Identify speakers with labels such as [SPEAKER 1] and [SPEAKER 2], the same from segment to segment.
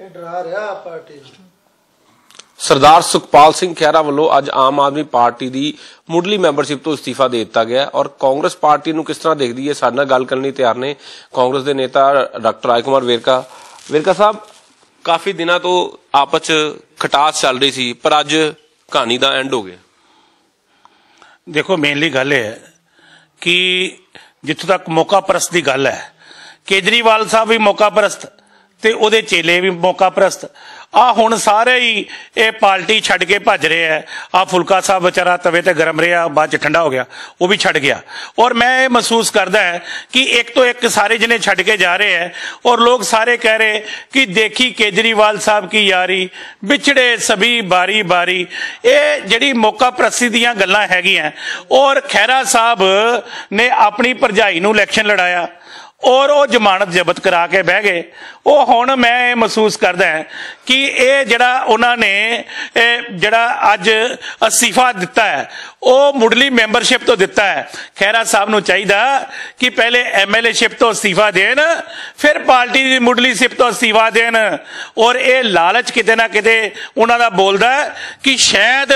[SPEAKER 1] ਇਹ ਡਰਾ ਰਿਹਾ ਪਾਰਟੀ ਨੂੰ
[SPEAKER 2] ਸਰਦਾਰ ਸੁਖਪਾਲ ਸਿੰਘ ਖਹਿਰਾ ਵੱਲੋਂ ਅੱਜ ਆਮ ਆਦਮੀ ਪਾਰਟੀ ਦੀ ਮੁੱਢਲੀ ਮੈਂਬਰਸ਼ਿਪ ਤੋਂ ਅਸਤੀਫਾ ਦੇ ਦਿੱਤਾ ਗਿਆ ਔਰ ਕਾਂਗਰਸ ਪਾਰਟੀ ਨੂੰ ਕਿਸ ਤਰ੍ਹਾਂ ਦੇਖਦੀ ਹੈ? ਸਾਡੇ ਨਾਲ ਗੱਲ ਕਰਨ ਲਈ ਤਿਆਰ ਨੇ ਕਾਂਗਰਸ ਦੇ ਨੇਤਾ ਡਾਕਟਰ ਰਾਜ ਕੁਮਾਰ ਵੇਰਕਾ। ਵੇਰਕਾ ਸਾਹਿਬ ਕਾਫੀ ਦਿਨਾਂ ਤੋਂ ਆਪਸ ਚ ਖਟਾਸ ਚੱਲ ਰਹੀ ਸੀ ਪਰ ਅੱਜ ਕਹਾਣੀ ਦਾ ਐਂਡ ਹੋ ਗਿਆ।
[SPEAKER 3] ਦੇਖੋ ਮੇਨਲੀ ਗੱਲ ਇਹ ਹੈ ਕਿ ਜਿੱਥੋਂ ਤੱਕ ਮੌਕਾ ਪ੍ਰਸਤ ਦੀ ਗੱਲ ਹੈ ਕੇਜਰੀਵਾਲ ਸਾਹਿਬ ਵੀ ਮੌਕਾ ਪ੍ਰਸਤ ਤੇ ਉਹਦੇ ਚੇਲੇ ਵੀ ਮੌਕਾ ਪ੍ਰਸਤ। ਆ ਹੁਣ ਸਾਰੇ ਹੀ ਇਹ ਪਾਰਟੀ ਛੱਡ ਕੇ ਭੱਜ ਰਹੇ ਆ। ਆ ਫੁਲਕਾ ਸਾਹਿਬ ਵਿਚਾਰਾ ਤਵੇ ਤੇ ਗਰਮ ਰਿਹਾ, ਬਾਅਦ ਚ ਠੰਡਾ ਹੋ ਗਿਆ। ਉਹ ਵੀ ਛੱਡ ਗਿਆ। ਔਰ ਮੈਂ ਇਹ ਮਹਿਸੂਸ ਕਰਦਾ ਹੈ ਕਿ ਇੱਕ ਤੋਂ ਇੱਕ ਸਾਰੇ ਜਿਹਨੇ ਛੱਡ ਕੇ ਜਾ ਰਹੇ ਹੈ ਔਰ ਲੋਕ ਸਾਰੇ ਕਹਿ ਰਹੇ ਕਿ ਦੇਖੀ ਕੇਜਰੀਵਾਲ ਸਾਹਿਬ ਕੀ ਯਾਰੀ, ਵਿਛੜੇ ਸਭੀ ਬਾਰੀ ਬਾਰੀ। ਇਹ ਜਿਹੜੀ ਮੌਕਾ ਪ੍ਰਸਤੀ ਦੀਆਂ ਗੱਲਾਂ ਹੈਗੀਆਂ। ਔਰ ਖੈਰਾ ਸਾਹਿਬ ਨੇ ਆਪਣੀ ਭਰਜਾਈ ਨੂੰ ਇਲੈਕਸ਼ਨ ਲੜਾਇਆ। ਔਰ ਉਹ ਜ਼ਮਾਨਤ ਜ਼ਬਤ ਕਰਾ ਕੇ ਬਹਿ ਗਏ। ਉਹ ਹੁਣ ਮੈਂ ਇਹ ਮਹਿਸੂਸ ਕਰਦਾ ਕਿ ਇਹ ਜਿਹੜਾ ਉਹਨਾਂ ਨੇ ਜਿਹੜਾ ਅੱਜ ਅਸਤੀਫਾ ਦਿੱਤਾ ਹੈ ਉਹ ਮੁੱਢਲੀ ਮੈਂਬਰਸ਼ਿਪ ਤੋਂ ਦਿੱਤਾ ਹੈ। ਖੈਰਾ ਸਾਹਿਬ ਨੂੰ ਚਾਹੀਦਾ ਕਿ ਪਹਿਲੇ ਐਮਐਲਏਸ਼ਿਪ ਤੋਂ ਅਸਤੀਫਾ ਦੇਣ, ਫਿਰ ਪਾਰਟੀ ਦੀ ਮੁੱਢਲੀ ਸਿਪ ਤੋਂ ਅਸਤੀਫਾ ਦੇਣ। ਔਰ ਇਹ ਲਾਲਚ ਕਿਤੇ ਨਾ ਕਿਤੇ ਉਹਨਾਂ ਦਾ ਬੋਲਦਾ ਕਿ ਸ਼ਾਇਦ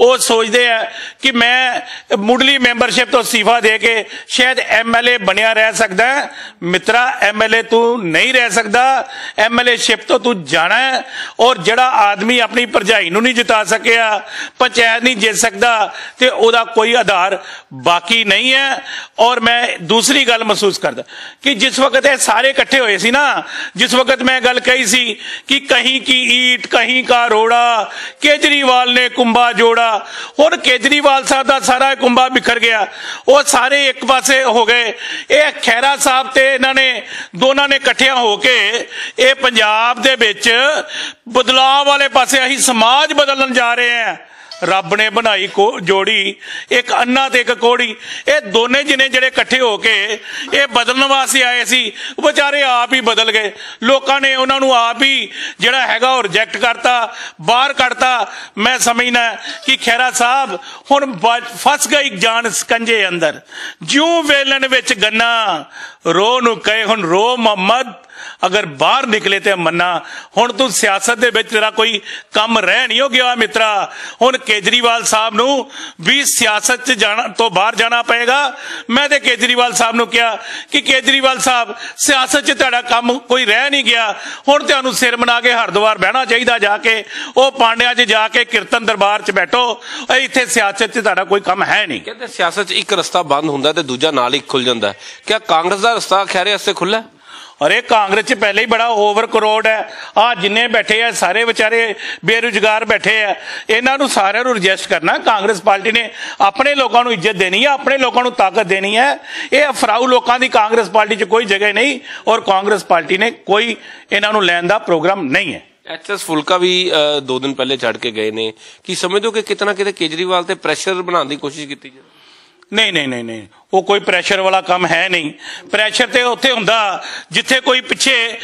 [SPEAKER 3] ਉਹ ਸੋਚਦੇ ਆ ਕਿ ਮੈਂ ਮੁੱਢਲੀ ਮੈਂਬਰਸ਼ਿਪ ਤੋਂ ਅਸਤੀਫਾ ਦੇ ਕੇ ਸ਼ਾਇਦ ਐਮਐਲਏ ਬਣਿਆ ਰਹਿ ਸਕਦਾ ਹੈ। ਮਿੱਤਰਾ ਐਮਐਲਏ ਤੂੰ ਨਹੀਂ ਰਹਿ ਸਕਦਾ। ਐਮਐਲਏ ਸ਼ਿਪ ਤੋਂ ਤੂੰ ਜਾਣਾ ਔਰ ਜਿਹੜਾ ਆਦਮੀ ਆਪਣੀ ਭਰਜਾਈ ਨੂੰ ਨਹੀਂ ਜਿਤਾ ਸਕਿਆ, ਪੰਚਾਇਤ ਨਹੀਂ ਜਿੱਤ ਸਕਦਾ ਤੇ ਉਹਦਾ ਕੋਈ ਆਧਾਰ ਬਾਕੀ ਨਹੀਂ ਹੈ। ਔਰ ਮੈਂ ਦੂਸਰੀ ਗੱਲ ਮਹਿਸੂਸ ਕਰਦਾ ਕਿ ਜਿਸ ਵਕਤ ਇਹ ਸਾਰੇ ਇਕੱਠੇ ਹੋਏ ਸੀ ਨਾ, ਜਿਸ ਵਕਤ ਮੈਂ ਗੱਲ ਕਹੀ ਸੀ ਕਿ ਕਹੀਂ ਕੀ ਈਟ, ਕਹੀਂ ਕਾ ਰੋੜਾ, ਕੇਜਰੀਵਾਲ ਨੇ ਕੁੰਭਾ ਜੋੜਾ, ਹੁਣ ਕੇਜਰੀਵਾਲ ਸਾਹਿਬ ਦਾ ਸਾਰਾ ਕੁੰਬਾ ਬਿਖਰ ਗਿਆ। ਉਹ ਸਾਰੇ ਇੱਕ ਪਾਸੇ ਹੋ ਗਏ। ਇਹ ਖੈਰਾ ਸਾਹਿਬ ਤੇ ਇਹਨਾਂ ਨੇ, ਦੋਨਾਂ ਨੇ ਇਕੱਠਿਆਂ ਹੋ ਕੇ ਇਹ ਪੰਜਾਬ ਦੇ ਵਿੱਚ ਬਦਲਾਅ ਵਾਲੇ ਪਾਸੇ ਅਸੀਂ ਸਮਾਜ ਬਦਲਣ ਜਾ ਰਹੇ ਹਾਂ। ਰੱਬ ਨੇ ਬਣਾਈ ਜੋੜੀ, ਇੱਕ ਅੰਨਾ ਤੇ ਇੱਕ ਕੋੜੀ। ਇਹ ਦੋਨੇ ਜਿਨੇ ਜਿਹੜੇ ਇਕੱਠੇ ਹੋ ਕੇ ਇਹ ਬਦਲਣ ਵਾਸਤੇ ਆਏ ਸੀ ਉਹ ਵਿਚਾਰੇ ਆਪ ਹੀ ਬਦਲ ਗਏ। ਲੋਕਾਂ ਨੇ ਉਹਨਾਂ ਨੂੰ ਆਪ ਹੀ ਜਿਹੜਾ ਹੈਗਾ ਉਹ ਰਿਜੈਕਟ ਕਰਤਾ, ਬਾਹਰ ਕੱਢਤਾ। ਮੈਂ ਸਮਝਣਾ ਕਿ ਖੈਰਾ ਸਾਹਿਬ, ਹੁਣ ਬ- ਫਸ ਗਈ ਜਾਨ ਸਕੰਜੇ ਅੰਦਰ। ਜਿਉਂ ਵੇਲਣ ਵਿੱਚ ਗੰਨਾ ਰੋ ਨੂੰ ਕਹੇ ਹੁਣ ਰੋ ਮੁਹੰਮਦ ਅਗਰ ਬਾਹਰ ਨਿਕਲੇ ਤੇ ਮੰਨਾ, ਹੁਣ ਤੂੰ ਸਿਆਸਤ ਦੇ ਵਿੱਚ ਤੇਰਾ ਕੋਈ ਕੰਮ ਰਹਿ ਨਹੀਂ ਹੋ ਗਿਆ ਮਿੱਤਰਾ। ਹੁਣ ਕੇਜਰੀਵਾਲ ਸਾਹਿਬ ਨੂੰ ਵੀ ਸਿਆਸਤ 'ਚ ਜਾਣਾ, ਤੋਂ ਬਾਹਰ ਜਾਣਾ ਪਏਗਾ। ਮੈਂ ਤੇ ਕੇਜਰੀਵਾਲ ਸਾਹਿਬ ਨੂੰ ਕਿਹਾ ਕਿ ਕੇਜਰੀਵਾਲ ਸਾਹਿਬ, ਸਿਆਸਤ 'ਚ ਤੁਹਾਡਾ ਕੰਮ ਕੋਈ ਰਹਿ ਨਹੀਂ ਗਿਆ। ਹੁਣ ਤੁਹਾਨੂੰ ਸਿਰ ਮਨਾ ਕੇ ਹਰਦੁਆਰ ਬਹਿਣਾ ਚਾਹੀਦਾ ਜਾ ਕੇ। ਉਹ ਪਾਂਡਿਆਂ 'ਚ ਜਾ ਕੇ ਕੀਰਤਨ ਦਰਬਾਰ 'ਚ ਬੈਠੋ। ਇੱਥੇ ਸਿਆਸਤ 'ਚ ਤੁਹਾਡਾ ਕੋਈ ਕੰਮ ਹੈ ਨਹੀਂ।
[SPEAKER 2] ਕਹਿੰਦੇ ਸਿਆਸਤ 'ਚ ਇੱਕ ਰਸਤਾ ਬੰਦ ਹੁੰਦਾ ਤੇ ਦੂਜਾ ਨਾਲ ਹੀ ਖੁੱਲ ਜਾਂਦਾ। ਕਿਆ ਕਾਂਗਰਸ ਦਾ ਰਸਤਾ ਖੈਰੇ ਵਾਸਤੇ ਖੁੱਲਾ ਹੈ
[SPEAKER 3] ਅਰੇ ਕਾਂਗਰਸ 'ਚ ਪਹਿਲੇ ਹੀ ਬੜਾ ਓਵਰ ਕਰੋੜ ਆ ਜਿੰਨੇ ਬੈਠੇ ਆ ਸਾਰੇ ਵਿਚਾਰੇ ਬੇਰੁਜ਼ਗਾਰ ਬੈਠੇ ਆ। ਇਹਨਾਂ ਨੂੰ ਸਾਰਿਆਂ ਨੂੰ ਰਜਿਸਟ ਕਰਨਾ ਕਾਂਗਰਸ ਪਾਰਟੀ ਨੇ ਆਪਣੇ ਲੋਕਾਂ ਨੂੰ ਇੱਜ਼ਤ ਦੇਣੀ ਹੈ ਆਪਣੇ ਲੋਕਾਂ ਨੂੰ ਤਾਕਤ ਦੇਣੀ ਹੈ ਇਹ ਅਫਰਾਊ ਲੋਕਾਂ ਦੀ ਕਾਂਗਰਸ ਪਾਰਟੀ 'ਚ ਕੋਈ ਜਗ੍ਹਾ ਨਹੀਂ ਔਰ ਕਾਂਗਰਸ ਪਾਰਟੀ ਨੇ ਕੋਈ ਇਹਨਾਂ ਨੂੰ ਲੈਣ ਦਾ ਪ੍ਰੋਗਰਾਮ ਨਹੀਂ ਹੈ।
[SPEAKER 2] ਐਚਐਸ ਫੁਲਕਾ ਵੀ ਅ, ਦੋ ਦਿਨ ਪਹਿਲੇ ਛੱਡ ਕੇ ਗਏ ਨੇ। ਕੀ ਸਮਝਦੇ ਹੋ ਕਿ ਕਿਤਨਾ ਕਿਤੇ ਕੇਜਰੀਵਾਲ ਤੇ ਪ੍ਰੈਸ਼ਰ ਬਣਾਉਣ ਦੀ ਕੋਸ਼ਿਸ਼ ਕੀਤੀ ਜਾਵੇ?
[SPEAKER 3] ਨਹੀਂ ਨਹੀਂ ਨਹੀਂ ਨਹੀਂ। ਉਹ ਕੋਈ ਪ੍ਰੈਸ਼ਰ ਵਾਲਾ ਕੰਮ ਹੈ ਨਹੀਂ। ਪ੍ਰੈਸ਼ਰ ਤੇ ਉੱਥੇ ਹੁੰਦਾ ਜਿੱਥੇ ਕੋਈ ਪਿੱਛੇ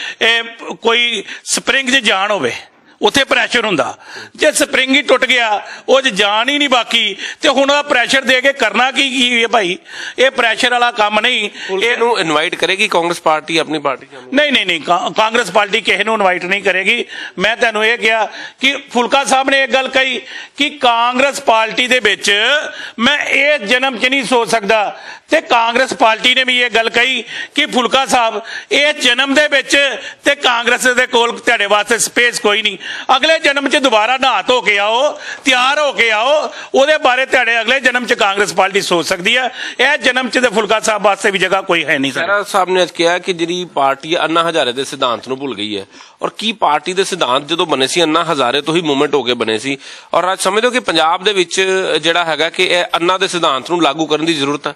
[SPEAKER 3] ਕੋਈ ਸਪਰਿੰਗ 'ਚ ਜਾਣ ਹੋਵੇ। ਉੱਥੇ ਪ੍ਰੈਸ਼ਰ ਹੁੰਦਾ। ਜੇ ਸਪਰਿੰਗ ਹੀ ਟੁੱਟ ਗਿਆ ਉਹ 'ਚ ਜਾਨ ਹੀ ਨਹੀਂ ਬਾਕੀ ਤੇ ਹੁਣ ਉਹਦਾ ਪ੍ਰੈਸ਼ਰ ਦੇ ਕੇ ਕਰਨਾ ਕੀ ਕੀ ਹੈ ਭਾਈ? ਇਹ ਪ੍ਰੈਸ਼ਰ ਵਾਲਾ ਕੰਮ ਨਹੀਂ।
[SPEAKER 2] ਫੁਲਕੇ ਨੂੰ ਇਨਵਾਈਟ ਕਰੇਗੀ ਕਾਂਗਰਸ ਪਾਰਟੀ ਆਪਣੀ ਪਾਰਟੀ
[SPEAKER 3] ਨਹੀਂ ਨਹੀਂ ਨਹੀਂ ਕਾਂਗਰਸ ਪਾਰਟੀ ਕਿਸੇ ਨੂੰ ਇਨਵਾਈਟ ਨਹੀਂ ਕਰੇਗੀ। ਮੈਂ ਤੁਹਾਨੂੰ ਇਹ ਕਿਹਾ ਕਿ ਫੁਲਕਾ ਸਾਹਿਬ ਨੇ ਇੱਕ ਗੱਲ ਕਹੀ ਕਿ ਕਾਂਗਰਸ ਪਾਰਟੀ ਦੇ ਵਿੱਚ ਮੈਂ ਇਹ ਜਨਮ 'ਚ ਨਹੀਂ ਸੋਚ ਸਕਦਾ। ਤੇ ਕਾਂਗਰਸ ਪਾਰਟੀ ਨੇ ਵੀ ਇਹ ਗੱਲ ਕਹੀ ਕਿ ਫੁਲਕਾ ਸਾਹਿਬ ਇਹ ਜਨਮ ਦੇ ਵਿੱਚ ਤੇ ਕਾਂਗਰਸ ਦੇ ਕੋਲ ਤੁਹਾਡੇ ਵਾਸਤੇ ਸਪੇਸ ਕੋਈ ਨਹੀਂ। ਅਗਲੇ ਜਨਮ 'ਚ ਦੁਬਾਰਾ ਨਹਾ ਧੋ ਕੇ ਆਓ ਤਿਆਰ ਹੋ ਕੇ ਆਓ ਉਹਦੇ ਬਾਰੇ ਤੁਹਾਡੇ ਅਗਲੇ ਜਨਮ 'ਚ ਕਾਂਗਰਸ ਪਾਰਟੀ ਸੋਚ ਸਕਦੀ ਹੈ। ਇਹ ਜਨਮ 'ਚ ਤੇ ਫੁਲਕਾ ਸਾਹਿਬ ਵਾਸਤੇ ਵੀ ਜਗ੍ਹਾ ਕੋਈ ਹੈ ਨਹੀਂ ਸਰ।
[SPEAKER 2] ਸਾਹਿਬ ਨੇ ਕਿਹਾ ਕਿ ਜਿਹੜੀ ਪਾਰਟੀ ਹੈ, ਅੰਨਾ ਹਜ਼ਾਰੇ ਦੇ ਸਿਧਾਂਤ ਨੂੰ ਭੁੱਲ ਗਈ ਹੈ। ਔਰ ਕੀ ਪਾਰਟੀ ਦੇ ਸਿਧਾਂਤ ਜਦੋਂ ਬਣੇ ਸੀ ਅੰਨਾ ਹਜ਼ਾਰੇ ਤੋਂ ਹੀ ਮੂਵਮੈਂਟ ਹੋ ਕੇ ਬਣੇ ਸੀ। ਔਰ ਅੱਜ ਸਮਝਦੇ ਹੋ ਕਿ ਪੰਜਾਬ ਦੇ ਵਿੱਚ ਜਿਹੜਾ ਹੈਗਾ ਕਿ ਇਹ ਅੰਨਾ ਦੇ ਸਿਧਾਂਤ ਨੂੰ ਲਾਗੂ ਕਰਨ ਦੀ ਜ਼ਰੂਰਤ ਹੈ।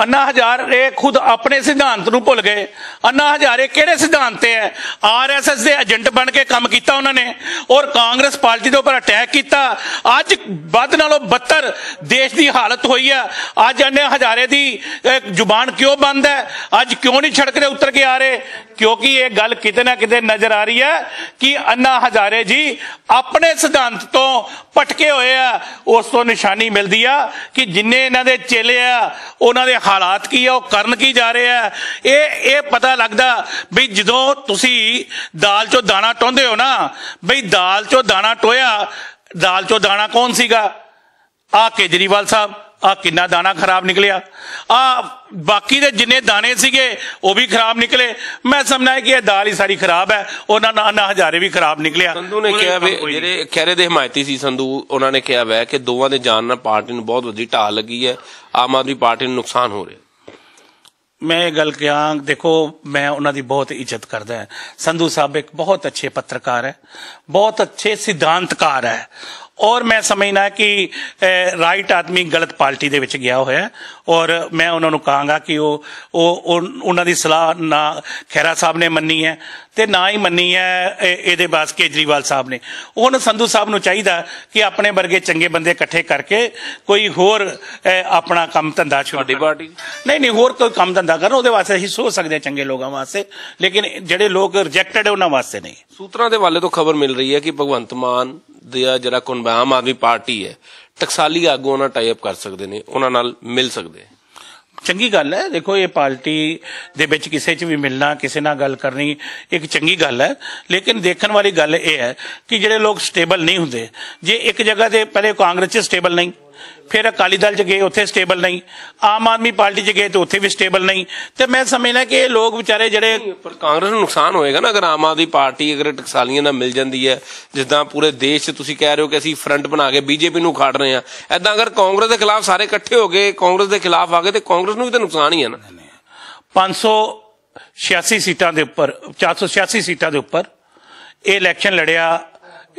[SPEAKER 3] ਅੰਨਾ ਹਜ਼ਾਰੇ ਖੁਦ ਆਪਣੇ ਸਿਧਾਂਤ ਨੂੰ ਭੁੱਲ ਗਏ। ਅੰਨਾ ਹਜ਼ਾਰੇ ਕਿਹੜੇ ਸਿਧਾਂਤ ਤੇ ਹੈ? ਆਰਐਸਐਸ ਦੇ ਏਜੰਟ ਬਣ ਕੇ ਕੰਮ ਕੀਤਾ ਉਹਨਾਂ ਨੇ ਔਰ ਕਾਂਗਰਸ ਪਾਰਟੀ ਦੇ ਉੱਪਰ ਅਟੈਕ ਕੀਤਾ। ਅੱਜ ਵੱਧ ਨਾਲੋਂ ਬੱਤਰ ਦੇਸ਼ ਦੀ ਹਾਲਤ ਹੋਈ ਹੈ ਅੱਜ ਅੰਨੇ ਹਜ਼ਾਰੇ ਦੀ ਜ਼ੁਬਾਨ ਕਿਉਂ ਬੰਦ ਹੈ? ਅੱਜ ਕਿਉਂ ਨਹੀਂ ਸੜਕ ਤੇ ਉਤਰ ਕੇ ਆ ਰਹੇ? ਕਿਉਂਕਿ ਇਹ ਗੱਲ ਕਿਤੇ ਨਾ ਕਿਤੇ ਨਜ਼ਰ ਆ ਰਹੀ ਹੈ ਕਿ ਅੰਨਾ ਹਜ਼ਾਰੇ ਜੀ ਆਪਣੇ ਸਿਧਾਂਤ ਤੋਂ ਭਟਕੇ ਹੋਏ ਆ। ਉਸ ਤੋਂ ਨਿਸ਼ਾਨੀ ਮਿਲਦੀ ਆ ਕਿ ਜਿੰਨੇ ਇਹਨਾਂ ਦੇ ਚੇਲੇ ਆ, ਉਹਨਾਂ ਦੇ ਹਾਲਾਤ ਕੀ ਆ, ਉਹ ਕਰਨ ਕੀ ਜਾ ਰਹੇ ਆ? ਇਹ ਇਹ ਪਤਾ ਲੱਗਦਾ ਵੀ ਜਦੋਂ ਤੁਸੀਂ ਦਾਲ ਚੋਂ ਦਾਣਾ ਟੋਂਦੇ ਹੋ ਨਾ ਬਈ ਦਾਲ ਚੋਂ ਦਾਣਾ ਟੋਇਆ, ਦਾਲ ਚੋਂ ਦਾਣਾ ਕੌਣ ਸੀਗਾ? ਆ ਕੇਜਰੀਵਾਲ ਸਾਹਿਬ। ਆ ਕਿੰਨਾ ਦਾਣਾ ਖਰਾਬ ਨਿਕਲਿਆ? ਆ ਬਾਕੀ ਦੇ ਜਿੰਨੇ ਦਾਣੇ ਸੀਗੇ ਉਹ ਵੀ ਖਰਾਬ ਨਿਕਲੇ। ਮੈਂ ਸਮਝਦਾ ਕਿ ਇਹ ਦਾਲ ਹੀ ਸਾਰੀ ਖਰਾਬ ਹੈ। ਉਹਨਾਂ ਨਾਲ ਨਾ ਹਜ਼ਾਰੇ ਵੀ ਖਰਾਬ ਨਿਕਲਿਆ।
[SPEAKER 2] ਸੰਧੂ ਨੇ ਕਿਹਾ ਵੀ। ਜਿਹੜੇ ਖੈਰੇ ਦੇ ਹਮਾਇਤੀ ਸੀ ਸੰਧੂ ਉਹਨਾਂ ਨੇ ਕਿਹਾ ਵੈ ਕਿ ਦੋਵਾਂ ਦੇ ਜਾਣ ਨਾਲ ਪਾਰਟੀ ਨੂੰ ਬਹੁਤ ਵੱਡੀ ਢਾਹ ਲੱਗੀ ਹੈ। ਆਮ ਆਦਮੀ ਪਾਰਟੀ ਨੂੰ ਨੁਕਸਾਨ ਹੋ ਰਿਹਾ।
[SPEAKER 3] ਮੈਂ ਇਹ ਗੱਲ ਕਿਹਾ ਦੇਖੋ ਮੈਂ ਉਹਨਾਂ ਦੀ ਬਹੁਤ ਇੱਜ਼ਤ ਕਰਦਾ ਹਾਂ। ਸੰਧੂ ਸਾਹਿਬ ਇੱਕ ਬਹੁਤ ਅੱਛੇ ਪੱਤਰਕਾਰ ਹੈ। ਬਹੁਤ ਅੱਛੇ ਸਿਧਾਂਤਕਾਰ ਹੈ। ਔਰ ਮੈਂ ਸਮਝਣਾ ਕਿ ਰਾਈਟ ਆਦਮੀ ਗਲਤ ਪਾਰਟੀ ਦੇ ਵਿੱਚ ਗਿਆ ਹੋਇਆ ਔਰ ਮੈਂ ਉਹਨਾਂ ਨੂੰ ਕਹਾਂਗਾ ਕਿ ਉਹ ਉਹ ਉਹ- ਉਹਨਾਂ ਦੀ ਸਲਾਹ ਨਾ ਖੈਰਾ ਸਾਹਿਬ ਨੇ ਮੰਨੀ ਹੈ ਤੇ ਨਾ ਹੀ ਮੰਨੀ ਹੈ ਇਹ- ਇਹਦੇ ਬਾਅਦ ਕੇਜਰੀਵਾਲ ਸਾਹਿਬ ਨੇ। ਉਹਨ ਸੰਧੂ ਸਾਹਿਬ ਨੂੰ ਚਾਹੀਦਾ ਕਿ ਆਪਣੇ ਵਰਗੇ ਚੰਗੇ ਬੰਦੇ ਇਕੱਠੇ ਕਰਕੇ ਕੋਈ ਹੋਰ ਆਪਣਾ ਕੰਮ ਧੰਦਾ ਸ਼ੁਰੂ
[SPEAKER 2] ਤੁਹਾਡੀ। ਪਾਰਟੀ?
[SPEAKER 3] ਨਹੀਂ ਨਹੀਂ ਹੋਰ ਕੋਈ ਕੰਮ ਧੰਦਾ ਕਰਨ ਉਹਦੇ ਵਾਸਤੇ ਅਸੀਂ ਸੋਚ ਸਕਦੇ ਹਾਂ ਚੰਗੇ ਲੋਕਾਂ ਵਾਸਤੇ। ਲੇਕਿਨ ਜਿਹੜੇ ਲੋਕ ਰਿਜੈਕਟਡ ਹੈ ਉਹਨਾਂ ਵਾਸਤੇ ਨਹੀਂ।
[SPEAKER 2] ਸੂਤਰਾਂ ਦੇ ਵਾਲੇ ਤੋਂ ਖਬਰ ਮਿਲ ਰਹੀ ਹੈ ਕਿ ਭਗਵੰਤ ਮਾਨ ਦਾ ਜਿਹੜਾ ਕੋਣ ਆਮ ਆਦਮੀ ਪਾਰਟੀ ਹੈ, ਟਕਸਾਲੀ ਆਗੂ ਨਾਲ ਟਾਈ ਅਪ ਕਰ ਸਕਦੇ ਨੇ, ਉਹਨਾਂ ਨਾਲ ਮਿਲ ਸਕਦੇ
[SPEAKER 3] ਚੰਗੀ ਗੱਲ ਹੈ, ਦੇਖੋ ਇਹ ਪਾਰਟੀ ਦੇ ਵਿੱਚ ਕਿਸੇ 'ਚ ਵੀ ਮਿਲਣਾ, ਕਿਸੇ ਨਾਲ ਗੱਲ ਕਰਨੀ ਇੱਕ ਚੰਗੀ ਗੱਲ ਹੈ, ਲੇਕਿਨ ਦੇਖਣ ਵਾਲੀ ਗੱਲ ਇਹ ਹੈ ਕਿ ਜਿਹੜੇ ਲੋਕ ਸਟੇਬਲ ਨਹੀਂ ਹੁੰਦੇ, ਜੇ ਇੱਕ ਜਗ੍ਹਾ ਤੇ ਪਹਿਲੇ ਕਾਂਗਰਸ 'ਚ ਸਟੇਬਲ ਨਹੀਂ ਫਿਰ ਅਕਾਲੀ ਦਲ 'ਚ ਗਏ ਉੱਥੇ ਸਟੇਬਲ ਨਹੀਂ। ਆਮ ਆਦਮੀ ਪਾਰਟੀ 'ਚ ਗਏ ਤੇ ਉੱਥੇ ਵੀ ਸਟੇਬਲ ਨਹੀਂ। ਤੇ ਮੈਂ ਸਮਝਦਾ ਕਿ ਇਹ ਲੋਕ ਵਿਚਾਰੇ ਜਿਹੜੇ
[SPEAKER 2] ਪਰ ਕਾਂਗਰਸ ਨੂੰ ਨੁਕਸਾਨ ਹੋਏਗਾ ਨਾ ਅਗਰ ਆਮ ਆਦਮੀ ਪਾਰਟੀ ਅਗਰ ਟਕਸਾਲੀਆਂ ਨਾਲ ਮਿਲ ਜਾਂਦੀ ਹੈ ਜਿੱਦਾਂ ਪੂਰੇ ਦੇਸ਼ 'ਚ ਤੁਸੀਂ ਕਹਿ ਰਹੇ ਹੋ ਕਿ ਅਸੀਂ ਫਰੰਟ ਬਣਾ ਕੇ ਬੀਜੇਪੀ ਨੂੰ ਖਾੜ ਰਹੇ ਹਾਂ। ਐਦਾਂ ਅਗਰ ਕਾਂਗਰਸ ਦੇ ਖਿਲਾਫ ਸਾਰੇ ਇਕੱਠੇ ਹੋ ਗਏ ਕਾਂਗਰਸ ਦੇ ਖਿਲਾਫ ਆ ਗਏ ਤੇ ਕਾਂਗਰਸ ਨੂੰ ਵੀ ਤਾਂ ਨੁਕਸਾਨ ਹੀ ਹੈ ਨਾ।
[SPEAKER 3] 586 ਸੀਟਾਂ ਦੇ ਉੱਪਰ 486 ਸੀਟਾਂ ਦੇ ਉੱਪਰ ਇਹ ਇਲੈਕਸ਼ਨ ਲੜਿਆ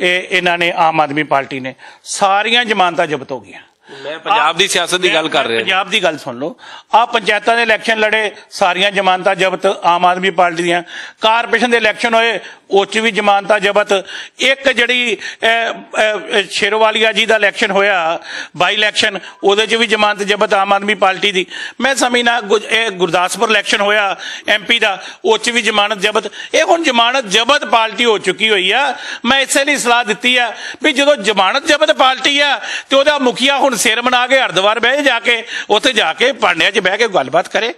[SPEAKER 3] ਇਹ ਇਹਨਾਂ ਨੇ ਆਮ ਆਦਮੀ ਪਾਰਟੀ ਨੇ। ਸਾਰੀਆਂ ਜ਼ਮਾਨਤਾਂ ਜ਼ਬਤ ਹੋ ਗਈਆਂ।
[SPEAKER 2] ਮੈਂ ਪੰਜਾਬ ਦੀ ਸਿਆਸਤ ਦੀ ਗੱਲ ਕਰ ਰਿਹਾ।
[SPEAKER 3] ਪੰਜਾਬ ਦੀ ਗੱਲ ਸੁਣ ਲਓ। ਆ ਪੰਚਾਇਤਾਂ ਦੇ ਇਲੈਕਸ਼ਨ ਲੜੇ ਸਾਰੀਆਂ ਜ਼ਮਾਨਤਾਂ ਜ਼ਬਤ ਆਮ ਆਦਮੀ ਪਾਰਟੀ ਦੀਆਂ। ਕਾਰਪੋਰੇਸ਼ਨ ਦੇ ਇਲੈਕਸ਼ਨ ਹੋਏ ਉਹ 'ਚ ਵੀ ਜ਼ਮਾਨਤਾਂ ਜ਼ਬਤ। ਇੱਕ ਜਿਹੜੀ ਸ਼ੇਰਵਾਲੀਆ ਜੀ ਦਾ ਇਲੈਕਸ਼ਨ ਹੋਇਆ ਬਾਈ ਇਲੈਕਸ਼ਨ ਉਹਦੇ 'ਚ ਵੀ ਜ਼ਮਾਨਤ ਜ਼ਬਤ ਆਮ ਆਦਮੀ ਪਾਰਟੀ ਦੀ। ਮੈਂ ਸਮਝਣਾ ਇਹ ਗੁਰਦਾਸਪੁਰ ਇਲੈਕਸ਼ਨ ਹੋਇਆ ਐਮਪੀ ਦਾ ਉਹ 'ਚ ਵੀ ਜ਼ਮਾਨਤ ਜ਼ਬਤ। ਇਹ ਹੁਣ ਜ਼ਮਾਨਤ ਜ਼ਬਤ ਪਾਰਟੀ ਹੋ ਚੁੱਕੀ ਹੋਈ ਆ। ਮੈਂ ਇਸੇ ਲਈ ਸਲਾਹ ਦਿੱਤੀ ਆ ਵੀ ਜਦੋਂ ਜ਼ਮਾਨਤ ਜ਼ਬਤ ਪਾਰਟੀ ਆ ਤੇ ਉਹਦਾ ਮੁਖੀਆ ਹੁਣ ਸਿਰ ਬਣਾ ਕੇ ਹਰਦੁਆਰ ਬਹਿ ਜਾ ਕੇ ਉੱਥੇ ਜਾ ਕੇ ਪਾਂਡਿਆਂ 'ਚ ਬਹਿ ਕੇ ਗੱਲਬਾਤ ਕਰੇ।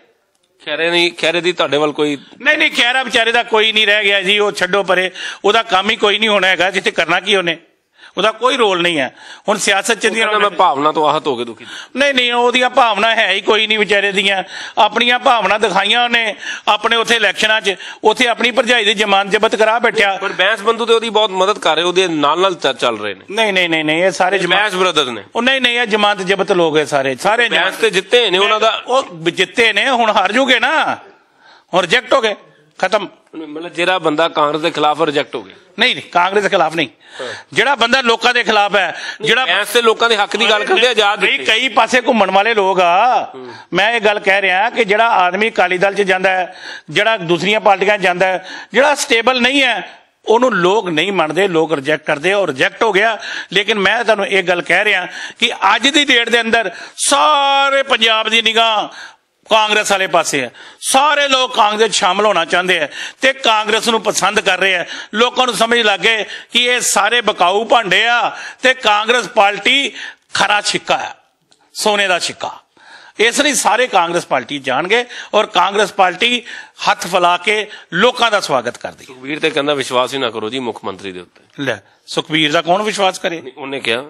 [SPEAKER 2] ਖੈਰੇ ਨਹੀਂ ਖੈਰੇ ਦੀ ਤੁਹਾਡੇ ਵੱਲ ਕੋਈ
[SPEAKER 3] ਨਹੀਂ ਨਹੀਂ ਖੈਰਾ ਵਿਚਾਰੇ ਦਾ ਕੋਈ ਨਹੀਂ ਰਹਿ ਗਿਆ ਜੀ ਉਹ ਛੱਡੋ ਪਰੇ। ਉਹਦਾ ਕੰਮ ਹੀ ਕੋਈ ਨਹੀਂ ਹੋਣਾ ਹੈਗਾ ਜਿੱਥੇ ਕਰਨਾ ਕੀ ਉਹਨੇ? ਉਹਦਾ ਕੋਈ ਰੋਲ ਨਹੀਂ ਹੈ। ਹੁਣ ਸਿਆਸਤ ਚ ਦੀਆਂ
[SPEAKER 2] ਮੈਂ ਭਾਵਨਾ ਤੋਂ ਆਹਤ ਹੋ ਕੇ ਦੁਖੀ
[SPEAKER 3] ਨਹੀਂ ਨਹੀਂ ਉਹਦੀਆਂ ਭਾਵਨਾ ਹੈ ਹੀ ਕੋਈ ਨਹੀਂ ਵਿਚਾਰੇ ਦੀਆਂ। ਆਪਣੀਆਂ ਭਾਵਨਾ ਦਿਖਾਈਆਂ ਉਹਨੇ ਆਪਣੇ ਉੱਥੇ ਇਲੈਕਸ਼ਨਾਂ 'ਚ। ਉੱਥੇ ਆਪਣੀ ਭਰਜਾਈ ਦੀ ਜ਼ਮਾਨਤ ਜ਼ਬਤ ਕਰਾ ਬੈਠਿਆ।
[SPEAKER 2] ਪਰ ਬੈਂਸ ਬੰਧੂ ਤੇ ਉਹਦੀ ਬਹੁਤ ਮਦਦ ਕਰ ਰਹੇ ਉਹਦੇ ਨਾਲ ਨਾਲ ਚੱਲ ਰਹੇ ਨੇ।
[SPEAKER 3] ਨਹੀਂ ਨਹੀਂ ਨਹੀਂ ਨਹੀਂ ਇਹ ਸਾਰੇ
[SPEAKER 2] ਬੈਂਸ ਬ੍ਰਦਰਸ ਨੇ।
[SPEAKER 3] ਉਹ ਨਹੀਂ ਨਹੀਂ ਇਹ ਜ਼ਮਾਨਤ ਜ਼ਬਤ ਲੋਕ ਹੈ ਸਾਰੇ। ਸਾਰੇ
[SPEAKER 2] ਬੈਂਸ ਤੇ ਜਿੱਤੇ ਨੇ ਉਹਨਾਂ ਦਾ।
[SPEAKER 3] ਉਹ ਜਿੱਤੇ ਨੇ ਹੁਣ ਹਾਰ ਜੂਗੇ ਨਾ। ਹੁਣ ਰਿਜੈਕਟ ਹੋ ਗਏ। ਖਤਮ।
[SPEAKER 2] ਮਤਲਬ ਜਿਹੜਾ ਬੰਦਾ ਕਾਂਗਰਸ ਦੇ ਖਿਲਾਫ ਰਿਜੈਕਟ ਹੋ ਗਿਆ।
[SPEAKER 3] ਨਹੀਂ ਨਹੀਂ ਕਾਂਗਰਸ ਦੇ ਖਿਲਾਫ ਨਹੀਂ। ਜਿਹੜਾ ਬੰਦਾ ਲੋਕਾਂ ਦੇ ਖਿਲਾਫ ਹੈ ਜਿਹੜਾ
[SPEAKER 2] ਤੇ ਲੋਕਾਂ ਦੇ ਹੱਕ ਦੀ ਗੱਲ ਕਰਦੇ ਆਜ਼ਾਦ
[SPEAKER 3] ਨਹੀਂ ਕਈ ਪਾਸੇ ਘੁੰਮਣ ਵਾਲੇ ਲੋਕ ਆ। ਮੈਂ ਇਹ ਗੱਲ ਕਹਿ ਰਿਹਾ ਕਿ ਜਿਹੜਾ ਆਦਮੀ ਅਕਾਲੀ ਦਲ 'ਚ ਜਾਂਦਾ ਹੈ ਜਿਹੜਾ ਦੂਸਰੀਆਂ ਪਾਰਟੀਆਂ 'ਚ ਜਾਂਦਾ ਹੈ ਜਿਹੜਾ ਸਟੇਬਲ ਨਹੀਂ ਹੈ ਉਹਨੂੰ ਲੋਕ ਨਹੀਂ ਮੰਨਦੇ ਲੋਕ ਰਿਜੈਕਟ ਕਰਦੇ ਔਰ ਰਿਜੈਕਟ ਹੋ ਗਿਆ। ਲੇਕਿਨ ਮੈਂ ਤੁਹਾਨੂੰ ਇਹ ਗੱਲ ਕਹਿ ਰਿਹਾ ਕਿ ਅੱਜ ਦੀ ਡੇਟ ਦੇ ਅੰਦਰ ਸਾਰੇ ਪੰਜਾਬ ਦੀ ਨਿਗਾਹ ਕਾਂਗਰਸ ਵਾਲੇ ਪਾਸੇ ਹੈ ਸਾਰੇ ਲੋਕ ਕਾਂਗਰਸ ਸ਼ਾਮਲ ਹੋਣਾ ਚਾਹੁੰਦੇ ਆ ਤੇ ਕਾਂਗਰਸ ਨੂੰ ਪਸੰਦ ਕਰ ਰਹੇ ਆ। ਲੋਕਾਂ ਨੂੰ ਸਮਝ ਲੱਗੇ ਕਿ ਇਹ ਸਾਰੇ ਬਕਾਊ ਭਾਂਡੇ ਆ ਤੇ ਕਾਂਗਰਸ ਪਾਰਟੀ ਖਰਾ ਛਿੱਕਾ ਹੈ ਸੋਨੇ ਦਾ ਛਿੱਕਾ। ਇਸ ਲਈ ਸਾਰੇ ਕਾਂਗਰਸ ਪਾਰਟੀ ਜਾਣਗੇ ਔਰ ਕਾਂਗਰਸ ਪਾਰਟੀ ਹੱਥ ਫਲਾ ਕੇ ਲੋਕਾਂ ਦਾ ਸਵਾਗਤ ਕਰਦੀ ਹੈ।
[SPEAKER 2] ਵੀਰ ਤੇ ਕਹਿੰਦਾ ਵਿਸ਼ਵਾਸ ਹੀ ਨਾ ਕਰੋ ਜੀ ਮੁੱਖ ਮੰਤਰੀ ਦੇ ਉੱਤੇ।
[SPEAKER 3] ਲੈ ਸੁਖਬੀਰ ਦਾ ਕੌਣ ਵਿਸ਼ਵਾਸ ਕਰੇ?
[SPEAKER 2] ਉਹਨੇ ਕਿਹਾ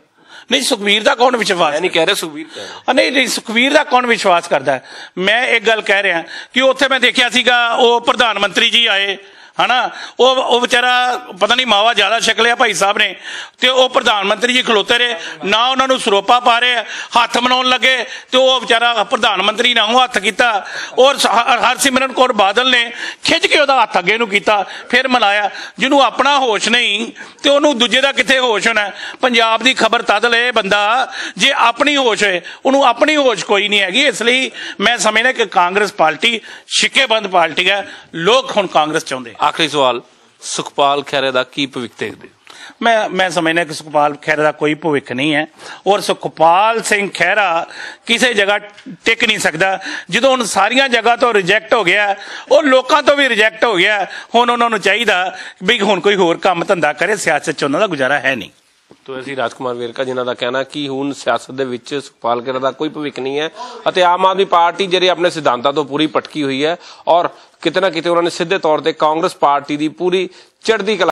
[SPEAKER 3] ਨਹੀਂ ਸੁਖਬੀਰ ਦਾ ਕੌਣ ਵਿਸ਼ਵਾਸ
[SPEAKER 2] ਨਹੀਂ ਕਹਿ ਰਿਹਾ ਸੁਖਬੀਰ ਕਹਿ
[SPEAKER 3] ਨਹੀਂ ਨਹੀਂ ਸੁਖਵੀਰ ਦਾ ਕੌਣ ਵਿਸ਼ਵਾਸ ਕਰਦਾ? ਮੈਂ ਇੱਕ ਗੱਲ ਕਹਿ ਰਿਹਾ ਕਿ ਉੱਥੇ ਮੈਂ ਦੇਖਿਆ ਸੀਗਾ ਉਹ ਪ੍ਰਧਾਨ ਮੰਤਰੀ ਜੀ ਆਏ ਹਨਾ? ਉਹ ਉਹ ਵਿਚਾਰਾ ਪਤਾ ਨਹੀਂ ਮਾਵਾ ਜ਼ਿਆਦਾ ਛਕਲਿਆ ਭਾਈ ਸਾਹਿਬ ਨੇ ਤੇ ਉਹ ਪ੍ਰਧਾਨ ਮੰਤਰੀ ਜੀ ਖਲੋਤੇ ਰਹੇ। ਨਾ ਉਹਨਾਂ ਨੂੰ ਸਰੋਪਾ ਪਾ ਰਹੇ, ਹੱਥ ਮਨਾਉਣ ਲੱਗੇ ਤੇ ਉਹ ਵਿਚਾਰਾ ਪ੍ਰਧਾਨ ਮੰਤਰੀ ਨੇ ਉਹ ਹੱਥ ਕੀਤਾ। ਔਰ ਹਰਸਿਮਰਨ ਕੌਰ ਬਾਦਲ ਨੇ ਖਿੱਚ ਕੇ ਉਹਦਾ ਹੱਥ ਅੱਗੇ ਨੂੰ ਕੀਤਾ, ਫਿਰ ਮਨਾਇਆ ਜਿਹਨੂੰ ਆਪਣਾ ਹੋਸ਼ ਨਹੀਂ ਤੇ ਉਹਨੂੰ ਦੂਜੇ ਦਾ ਕਿੱਥੇ ਹੋਸ਼ ਹੋਣਾ? ਪੰਜਾਬ ਦੀ ਖਬਰ ਤਦ ਲਏ ਬੰਦਾ ਜੇ ਆਪਣੀ ਹੋਸ਼ ਹੋਏ। ਉਹਨੂੰ ਆਪਣੀ ਹੋਸ਼ ਕੋਈ ਨਹੀਂ ਹੈਗੀ, ਇਸ ਲਈ ਮੈਂ ਸਮਝਦਾ ਕਿ ਕਾਂਗਰਸ ਪਾਰਟੀ ਸ਼ਿੱਕੇਬੰਦ ਪਾਰਟੀ ਹੈ। ਲੋਕ ਹੁਣ ਕਾਂਗਰਸ ਚਾਹੁੰਦੇ
[SPEAKER 2] ਆਖਰੀ ਸਵਾਲ ਸੁਖਪਾਲ ਖੈਰੇ ਦਾ ਕੀ ਭਵਿੱਖ ਦੇਖਦੇ ਹੋ?
[SPEAKER 3] ਮੈਂ ਮੈਂ ਸਮਝਦਾ ਕਿ ਸੁਖਪਾਲ ਖਹਿਰਾ ਦਾ ਕੋਈ ਭਵਿੱਖ ਨਹੀਂ ਹੈ। ਔਰ ਸੁਖਪਾਲ ਸਿੰਘ ਖਹਿਰਾ ਕਿਸੇ ਜਗ੍ਹਾ ਟਿਕ ਨਹੀਂ ਸਕਦਾ। ਜਦੋਂ ਹੁਣ ਸਾਰੀਆਂ ਜਗ੍ਹਾ ਤੋਂ ਰਿਜੈਕਟ ਹੋ ਗਿਆ ਉਹ ਲੋਕਾਂ ਤੋਂ ਵੀ ਰਿਜੈਕਟ ਹੋ ਗਿਆ ਹੁਣ ਉਹਨਾਂ ਨੂੰ ਚਾਹੀਦਾ ਵੀ ਹੁਣ ਕੋਈ ਹੋਰ ਕੰਮ ਧੰਦਾ ਕਰੇ ਸਿਆਸਤ 'ਚ ਉਹਨਾਂ ਦਾ ਗੁਜ਼ਾਰਾ ਹੈ ਨਹੀਂ।
[SPEAKER 2] ਤੋ ਅਸੀਂ ਰਾਜਕੁਮਾਰ ਵੇਰਕਾ ਜਿਨ੍ਹਾਂ ਦਾ ਕਹਿਣਾ ਕਿ ਹੁਣ ਸਿਆਸਤ ਦੇ ਵਿੱਚ ਸੁਖਪਾਲ ਖਹਿਰਾ ਦਾ ਕੋਈ ਭਵਿੱਖ ਨਹੀਂ ਹੈ ਅਤੇ ਆਮ ਆਦਮੀ ਪਾਰਟੀ ਜਿਹੜੇ ਆਪਣੇ ਸਿਧਾਂਤਾਂ ਤੋਂ ਪੂਰੀ ਪਟਕੀ ਹੋਈ ਹੈ ਔਰ ਕਿਤੇ ਨਾ ਕਿਤੇ ਉਹਨਾਂ ਨੇ ਸਿੱਧੇ ਤੌਰ ਤੇ ਕਾਂਗਰਸ ਪਾਰਟੀ ਦੀ ਪੂਰੀ ਚੜ੍ਹਦੀ ਕਲਾ